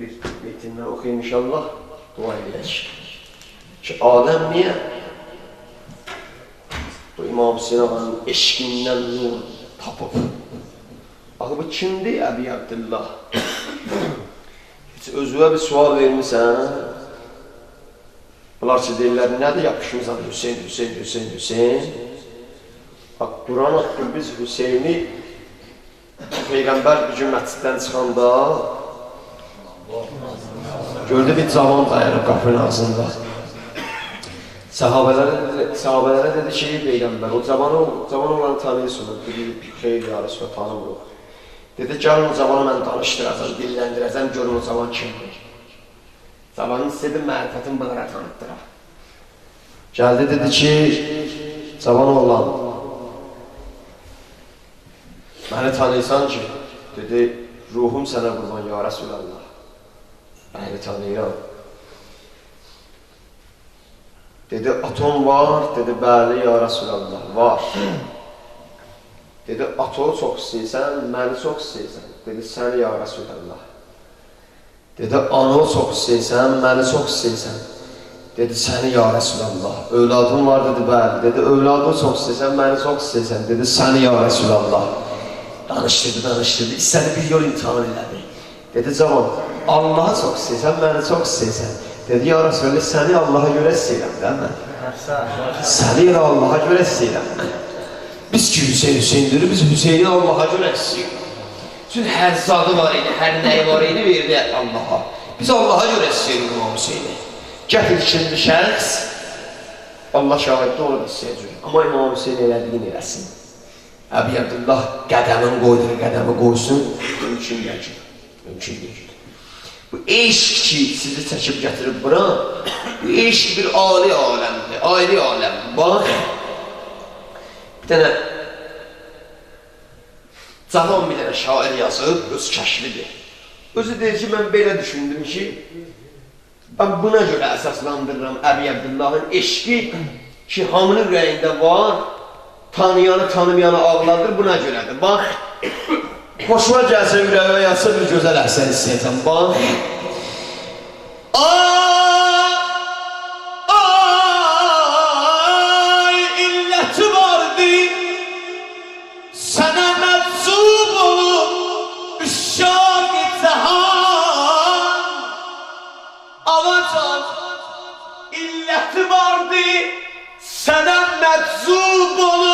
bir beytinden okuyayım inşallah. Dua edeceğiz. Ki Adem niye? Bu İmam Hüseyin Ağa'nın eşkinden nur tapıp. Axı bu kimdir Əbi Abdullah? Heç özünə bir sual vermisən? Bunlar ki deyirlər, nədir yapışımızdan Hüseyin, Hüseyin, Hüseyin, Hüseyin? Bak Kur'an hakkı biz Hüseyin'i Peygamber bir gün çıxanda gördü bir cavan dayanıb qapının ağzında. Sahabelərə dedi, sahabelərə dedi ki, Peygamber, o cavanı, cavan olanı tanıyırsunuz, dedi, xeyr ya Resulullah tanımırıq. Dedi, gəlin o cavanı mən danışdıracam, dilləndirəcəm, görün o cavan kimdir. Cavanın istedi mərifətin bunlara tanıttırar. Gəldi dedi ki, cavan oğlan, Məni tanıysan ki, dedi, ruhum sənə qurban ya Rasulallah. Məni tanıyıram. Dedi, atom var, dedi, bəli ya Rasulallah, var. Dedi, atomu çox istəyirsən, məni çox istəyirsən. Dedi, səni ya Rasulallah. Dedi, anı çox istəyirsən, məni çox istəyirsən. Dedi, səni ya Rasulallah. Övladım var, dedi, bəli. Dedi, övladımı çox istəyirsən, məni çox istəyirsən. Dedi, səni ya Rasulallah. Danışdırdı, danışdırdı. İstədi bir yol imtihan elədi. Dedi, cavan, Allah'a çox istəyirsən, məni çox istəyirsən. Dedi, ya Resulallah, səni Allah'a görə istəyirəm, mi? Səni elə Allah'a görə istəyirəm. Biz ki, Hüseyin Hüseyindir, biz Hüseyini Allah'a görə istəyirik. Çünki hər zadı var idi, hər nəyi var idi, verdi Allah'a. Biz Allah'a görə istəyirik İmam Hüseyini. Gətir şimdi şəxs, Allah şahiddə da istəyəcək. Amma İmam Hüseyin elədiyini eləsin. Əbi Abdullah qədəmin qoyduğu qədəmi qoysun, mümkün deyil. Mümkün deyil. Bu eşq ki sizi çəkib gətirib bura, bu eşq bir ali aləmdir, ayrı aləm. Bax, bir dənə cavan bir dənə şair yazıb, öz kəşfidir. Özü deyir ki, mən belə düşündüm ki, ben buna görə əsaslandırıram Əbi Abdullahın eşqi ki, hamının ürəyində var, tanıyanı tanımayanı ağladır buna görədir. Bax, xoşuma gəlsə ürəyə yatsa bir gözəl əhsən istəyəcəm. Bax. Ay illəti vardı Sənə məzub olub Üşşaq-ı cəhan Avacan illəti vardı Sənə məzub olub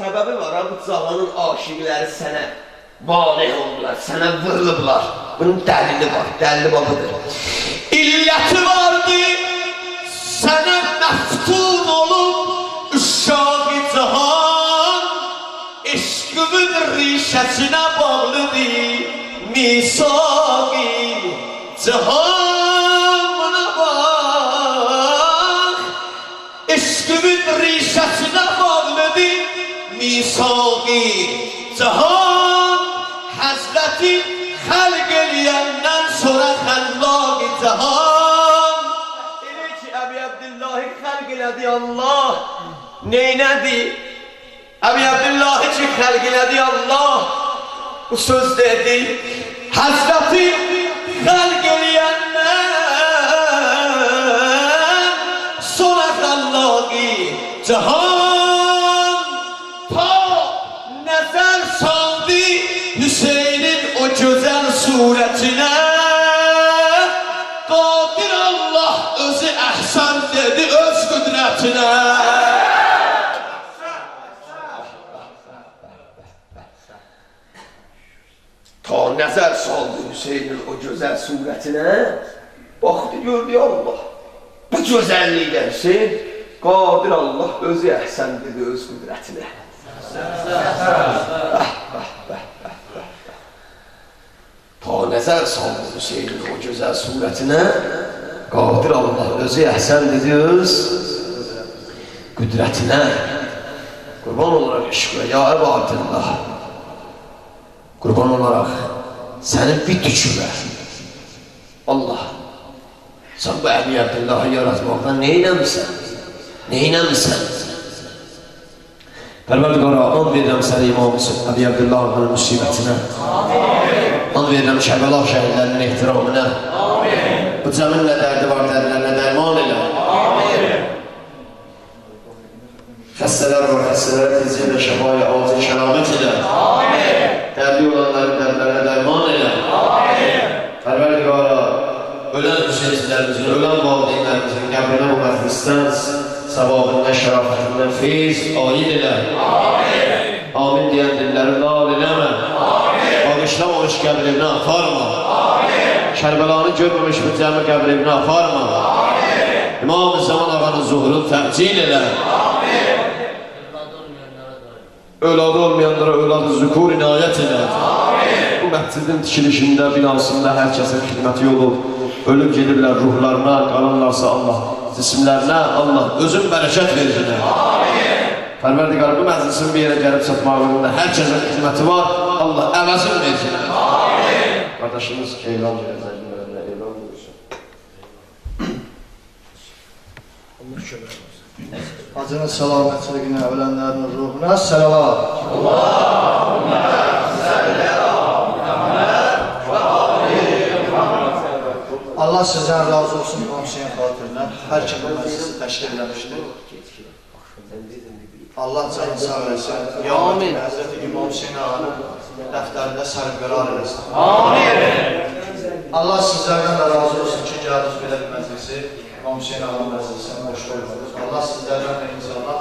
səbəbi var ha, bu cavanın aşiqləri sənə valeh oldular, sənə vırılıblar. Bunun dəlili var, dəlili babıdır. İlləti vardı Sənə məftun olub Üşşaq-ı cahan Eşqümün rişəsinə bağlıdır Misaq-ı cahan Buna bax Eşqümün rişəsinə bağlıdır Misaq-ı cahan Həzrəti xəlq eləyəndən sonra xəllaq-ı cahan Elə ki, Əbi Abdullahi xəlq elədi Allah. Neynədi? Əbi Abdullahi ki, xəlq elədi Allah. Bu söz dedi. Həzrəti Hüseynin o gözəl surətinə Qadir Allah özü əhsən dedi öz qüdrətinə Ta nəzər saldı Hüseynin o gözəl surətinə. Baxdı, gördü Allah. Bu gözəlliklə Hüseyin, qadir Allah özü əhsən dedi öz qüdrətinə. Ta salın Hüseynin o gözəl surətinə qadir Allah özü əhsən ediyoruz qüdrətinə qurban olaraq eşqə ya əb abdillah qurban olaraq sənin bir tükümə Allah sən bu əbi abdillahı yaratmaqdan neynəmsən neynəmsən Pərvərdiqara an verirəm sənə İmam Əbi Abdillahın müsibətinə Amin verirəm Kərbəla şəhidlərinin ehtiramına. Bu cəmin nə dərdi var, dərdlərlə dərman elə. Xəstələr var, xəstələrə tezcə ilə şəfaya, acil şəramət elə. Dərdi olanların dərdlərlə dərman elə. Pərverdigara, ölən Hüseyinlərimizin, ölən valideynlərimizin qəbrinə bu məclisdən savabından, şərafətindən feyz aid elə. Amin. Amin deyən dilləri lal eləmə. Amin. Bağışlamamış qəbrinə aparma. Amin. Kərbəlanı görməmiş bu cəmi qəbrinə aparma. Amin. İmam-ı Zaman ağanın zuhurunu təmcil elə. Övladı olmayanlara övladı zükur inayət elə. Bu məscidin tikilişində, binasında hər kəsin xidməti olur. Ölüb gedirlər ruhlarına, qalanlarsa Allah cisimlərinə Allah özün bərəkət verir. Pərverdigar bu məclisin bir yerə gəlib çatmağında hər kəsin xidməti var. Allah əvəzin versin. Qardaşımız elan verəcəklərində elan buyursun. Hacının səlamətçiliyinə, ölənlərin ruhuna səlavat. Allah sizdən razı olsun İmam Hüseyin xatirinə. Hər kim bu məclisi təşkil eləmişdir. Allah canı sağ eləsin. Amin. Həzrəti İmam Hüseyin ağanın dəftərində sərqərar eləsin. Amin. Allah sizlərdən də razı olsun ki, gəldiniz belə bir məclisi, İmam Hüseyin ağanın məclisini boş qoymadınız. Allah sizlərdən də inşallah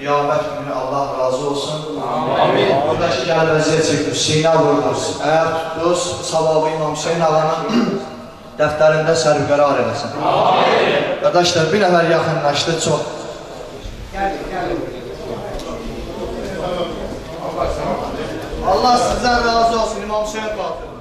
qiyamət günü Allah razı olsun. Amin. Buradakı gəl vəziyyət çəkdir, Hüseyin vururuz. Əgər tutdunuz, savabı İmam Hüseyin ağanın dəftərində sərqərar eləsin. Amin. Qardaşlar, bir nəfər yaxınlaşdı, çox. Allah sizdən razı olsun İmam Hüseyin xatirinə.